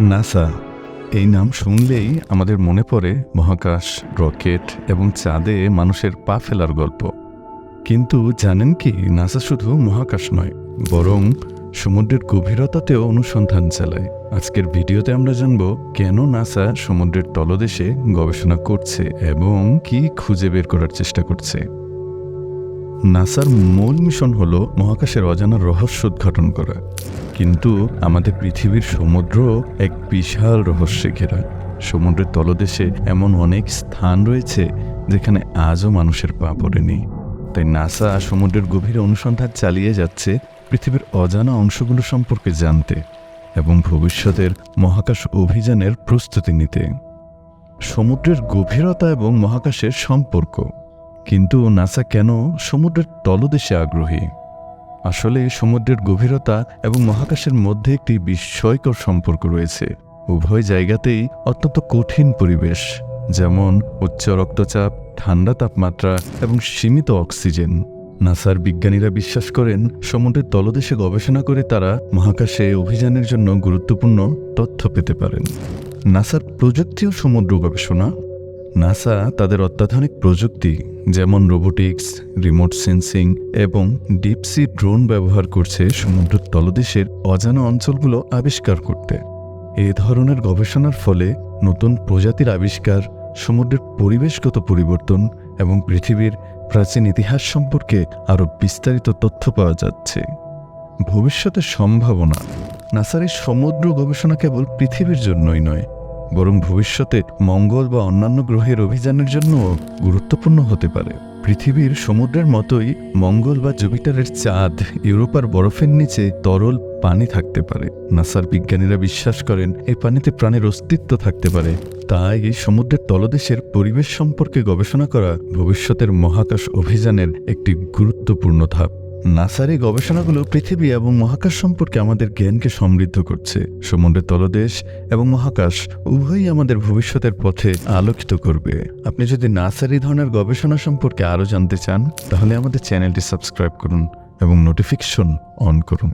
NASA এই নাম শুনলেই আমাদের মনে পড়ে মহাকাশ, রকেট এবং চাঁদে মানুষের পা ফেলার গল্প। কিন্তু জানেন কি, নাসা শুধু মহাকাশ নয়, বরং সমুদ্রের গভীরতাতেও অনুসন্ধান চালায়। আজকের ভিডিওতে আমরা জানব কেন নাসা সমুদ্রের তলদেশে গবেষণা করছে এবং কি খুঁজে বের করার চেষ্টা করছে। নাসার মূল মিশন হল মহাকাশের অজানা রহস্য উদ্ঘাটন করা। কিন্তু আমাদের পৃথিবীর সমুদ্র এক বিশাল রহস্যে ঘেরা। সমুদ্রের তলদেশে এমন অনেক স্থান রয়েছে যেখানে আজও মানুষের পা পড়েনি। তাই নাসা সমুদ্রের গভীরে অনুসন্ধান চালিয়ে যাচ্ছে পৃথিবীর অজানা অংশগুলো সম্পর্কে জানতে এবং ভবিষ্যতের মহাকাশ অভিযানের প্রস্তুতি নিতে। সমুদ্রের গভীরতা এবং মহাকাশের সম্পর্ক। কিন্তু নাসা কেন সমুদ্রের তলদেশে আগ্রহী? আসলে সমুদ্রের গভীরতা এবং মহাকাশের মধ্যে একটি বিস্ময়কর সম্পর্ক রয়েছে। উভয় জায়গাতেই অত্যন্ত কঠিন পরিবেশ, যেমন উচ্চ রক্তচাপ, ঠান্ডা তাপমাত্রা এবং সীমিত অক্সিজেন। নাসার বিজ্ঞানীরা বিশ্বাস করেন, সমুদ্রের তলদেশে গবেষণা করে তারা মহাকাশে অভিযানের জন্য গুরুত্বপূর্ণ তথ্য পেতে পারেন। নাসার প্রযুক্তি ও সমুদ্র গবেষণা নাসা তাদের অত্যাধুনিক প্রযুক্তি, যেমন রোবোটিক্স, রিমোট সেন্সিং এবং ডিপসি ড্রোন ব্যবহার করছে সমুদ্র তলদেশের অজানা অঞ্চলগুলো আবিষ্কার করতে। এ ধরনের গবেষণার ফলে নতুন প্রজাতির আবিষ্কার, সমুদ্রের পরিবেশগত পরিবর্তন এবং পৃথিবীর প্রাচীন ইতিহাস সম্পর্কে আরও বিস্তারিত তথ্য পাওয়া যাচ্ছে। ভবিষ্যতের সম্ভাবনা। নাসার এই সমুদ্র গবেষণা কেবল পৃথিবীর জন্যই নয় বরং ভবিষ্যতে মঙ্গল বা অন্যান্য গ্রহের অভিযানের জন্য গুরুত্বপূর্ণ হতে পারে। পৃথিবীর সমুদ্রের মতোই মঙ্গল বা জুপিটারের চাঁদ ইউরোপার বরফের নিচে তরল পানি থাকতে পারে। নাসার বিজ্ঞানীরা বিশ্বাস করেন, এই পানিতে প্রাণের অস্তিত্ব থাকতে পারে। তাই এই সমুদ্রের তলদেশের পরিবেশ সম্পর্কে গবেষণা করা ভবিষ্যতের মহাকাশ অভিযানের একটি গুরুত্বপূর্ণ ধাপ। নাসার এই গবেষণাগুলো পৃথিবী এবং মহাকাশ সম্পর্কে আমাদের জ্ঞানকে সমৃদ্ধ করছে। সমুদ্রের তলদেশ এবং মহাকাশ উভয়ই আমাদের ভবিষ্যতের পথে আলোকিত করবে। আপনি যদি নাসার এই ধরনের গবেষণা সম্পর্কে আরও জানতে চান, তাহলে আমাদের চ্যানেলটি সাবস্ক্রাইব করুন এবং নোটিফিকেশন অন করুন।